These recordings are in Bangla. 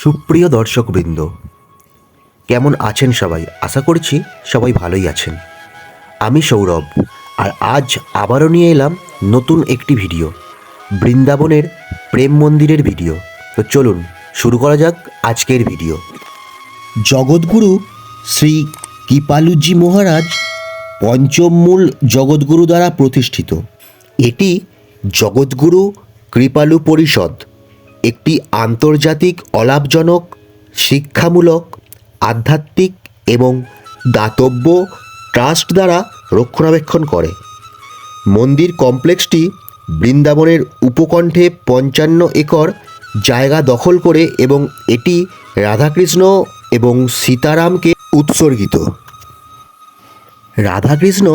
সুপ্রিয় দর্শকবৃন্দ, কেমন আছেন সবাই? আশা করছি সবাই ভালোই আছেন। আমি সৌরভ, আর আজ আবারও নিয়ে এলাম নতুন একটি ভিডিও, বৃন্দাবনের প্রেম মন্দিরের ভিডিও। তো চলুন, শুরু করা যাক আজকের ভিডিও। জগৎগুরু শ্রী কৃপালুজি মহারাজ পঞ্চম মূল জগৎগুরু দ্বারা প্রতিষ্ঠিত। এটি জগৎগুরু কৃপালু পরিষদ। একটি আন্তর্জাতিক অলাভজনক, শিক্ষামূলক, আধ্যাত্মিক এবং দাতব্য ট্রাস্ট দ্বারা রক্ষণাবেক্ষণ করে। মন্দির কমপ্লেক্সটি বৃন্দাবনের উপকণ্ঠে পঞ্চান্ন একর জায়গা দখল করে এবং এটি রাধাকৃষ্ণ এবং সীতারামকে উৎসর্গিত। রাধাকৃষ্ণ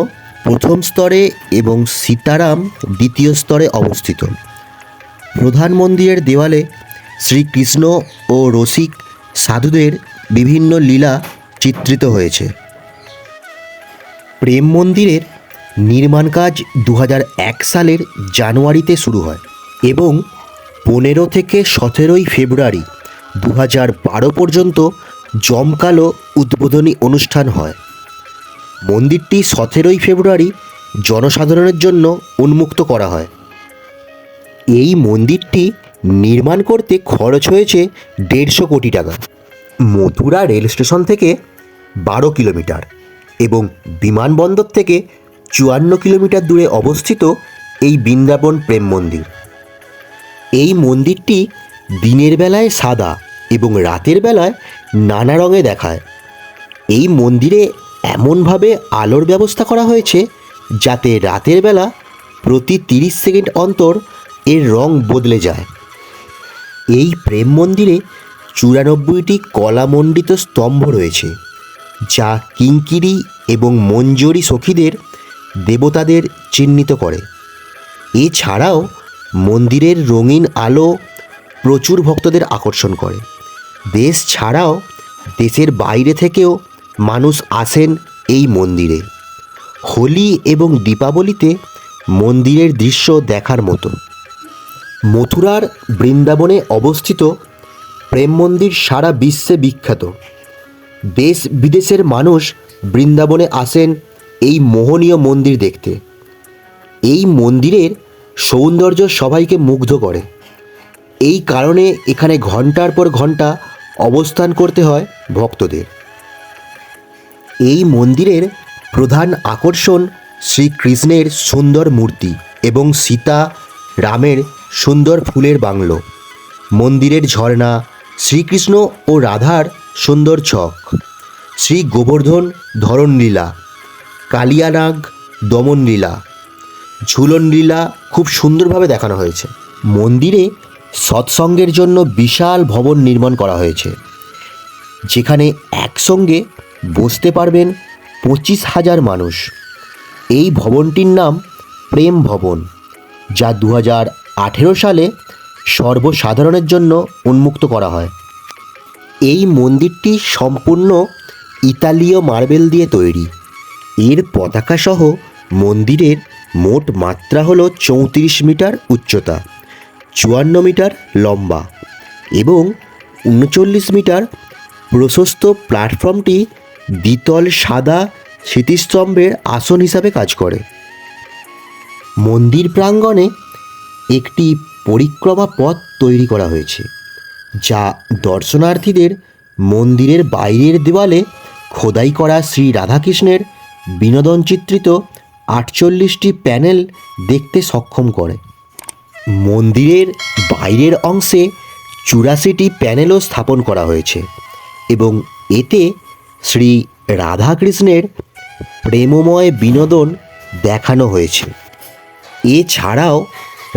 প্রথম স্তরে এবং সীতারাম দ্বিতীয় স্তরে অবস্থিত। প্রধান মন্দিরের দেওয়ালে শ্রীকৃষ্ণ ও রসিক সাধুদের বিভিন্ন লীলা চিত্রিত হয়েছে। প্রেম মন্দিরের নির্মাণ কাজ দু সালের জানুয়ারিতে শুরু হয় এবং পনেরো থেকে সতেরোই ফেব্রুয়ারি দু বারো পর্যন্ত জমকালো উদ্বোধনী অনুষ্ঠান হয়। মন্দিরটি সতেরোই ফেব্রুয়ারি জনসাধারণের জন্য উন্মুক্ত করা হয়। এই মন্দিরটি নির্মাণ করতে খরচ হয়েছে দেড়শো কোটি টাকা। মথুরা রেল স্টেশন থেকে বারো কিলোমিটার এবং বিমানবন্দর থেকে চুয়ান্ন কিলোমিটার দূরে অবস্থিত এই বৃন্দাবন প্রেম মন্দির। এই মন্দিরটি দিনের বেলায় সাদা এবং রাতের বেলায় নানা রঙে দেখায়। এই মন্দিরে এমনভাবে আলোর ব্যবস্থা করা হয়েছে যাতে রাতের বেলা প্রতি তিরিশ সেকেন্ড অন্তর এর রং বদলে যায়। এই প্রেম মন্দিরে চুরানব্বইটি কলামণ্ডিত স্তম্ভ রয়েছে, যা কিঙ্কিরি এবং মঞ্জরি সখীদের দেবতাদের চিহ্নিত করে। এছাড়াও মন্দিরের রঙিন আলো প্রচুর ভক্তদের আকর্ষণ করে। দেশ ছাড়াও দেশের বাইরে থেকেও মানুষ আসেন এই মন্দিরে। হোলি এবং দীপাবলিতে মন্দিরের দৃশ্য দেখার মতো। মথুরার বৃন্দাবনে অবস্থিত প্রেম মন্দির সারা বিশ্বে বিখ্যাত। দেশ বিদেশের মানুষ বৃন্দাবনে আসেন এই মোহনীয় মন্দির দেখতে। এই মন্দিরের সৌন্দর্য সবাইকে মুগ্ধ করে। এই কারণে এখানে ঘণ্টার পর ঘণ্টা অবস্থান করতে হয় ভক্তদের। এই মন্দিরের প্রধান আকর্ষণ শ্রীকৃষ্ণের সুন্দর মূর্তি এবং সীতা রামের সুন্দর ফুলের বাংলো, মন্দিরের ঝর্ণা, শ্রীকৃষ্ণ ও রাধার সুন্দর ছক, শ্রী গোবর্ধন ধরণ লীলা কালিয়ানাগ দমন লীলা ঝুলন লীলা খুব সুন্দরভাবে দেখানো হয়েছে। মন্দিরে সৎসঙ্গের জন্য বিশাল ভবন নির্মাণ করা হয়েছে, যেখানে একসঙ্গে বসতে পারবেন পঁচিশ হাজার মানুষ। এই ভবনটির নাম প্রেম ভবন, যা দু হাজার আঠেরো সালে সর্বসাধারণের জন্য উন্মুক্ত করা হয়। এই মন্দিরটি সম্পূর্ণ ইতালীয় মার্বেল দিয়ে তৈরি। এর পতাকা সহ মন্দিরের মোট মাত্রা হল চৌত্রিশ মিটার উচ্চতা, চুয়ান্ন মিটার লম্বা এবং উনচল্লিশ মিটার। প্রশস্ত প্ল্যাটফর্মটি দ্বিতল সাদা স্মৃতিস্তম্ভের আসন হিসাবে কাজ করে। মন্দির প্রাঙ্গণে একটি পরিক্রমা পথ তৈরি করা হয়েছে, যা দর্শনার্থীদের মন্দিরের বাইরের দেওয়ালে খোদাই করা শ্রী রাধাকৃষ্ণের বিনোদন চিত্রিত আটচল্লিশটি প্যানেল দেখতে সক্ষম করে। মন্দিরের বাইরের অংশে চুরাশিটি প্যানেলও স্থাপন করা হয়েছে এবং এতে শ্রী রাধাকৃষ্ণের প্রেমময় বিনোদন দেখানো হয়েছে। এছাড়াও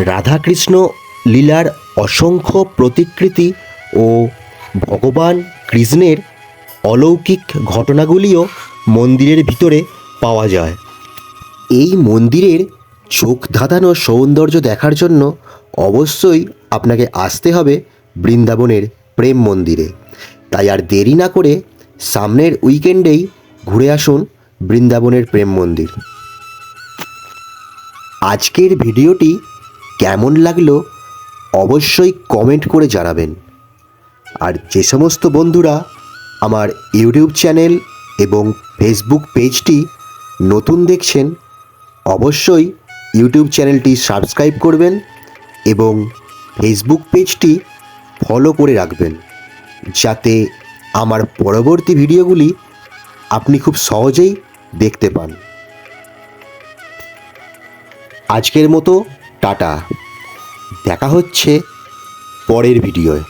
রাধাকৃষ্ণ লীলার অসংখ্য প্রতিকৃতি ও ভগবান কৃষ্ণের অলৌকিক ঘটনাগুলিও মন্দিরের ভিতরে পাওয়া যায়। এই মন্দিরের চোখ ধাঁধানো সৌন্দর্য দেখার জন্য অবশ্যই আপনাকে আসতে হবে বৃন্দাবনের প্রেম মন্দিরে। তাই আর দেরি না করে সামনের উইকেন্ডেই ঘুরে আসুন বৃন্দাবনের প্রেম মন্দির। আজকের ভিডিওটি কেমন লাগল অবশ্যই কমেন্ট করে জানাবেন। আর যে সমস্ত বন্ধুরা আমার ইউটিউব চ্যানেল এবং ফেসবুক পেজটি নতুন দেখছেন, অবশ্যই ইউটিউব চ্যানেলটি সাবস্ক্রাইব করবেন এবং ফেসবুক পেজটি ফলো করে রাখবেন, যাতে আমার পরবর্তী ভিডিওগুলি আপনি খুব সহজেই দেখতে পান। আজকের মতো টাটা। দেখা হচ্ছে পরের ভিডিওয়।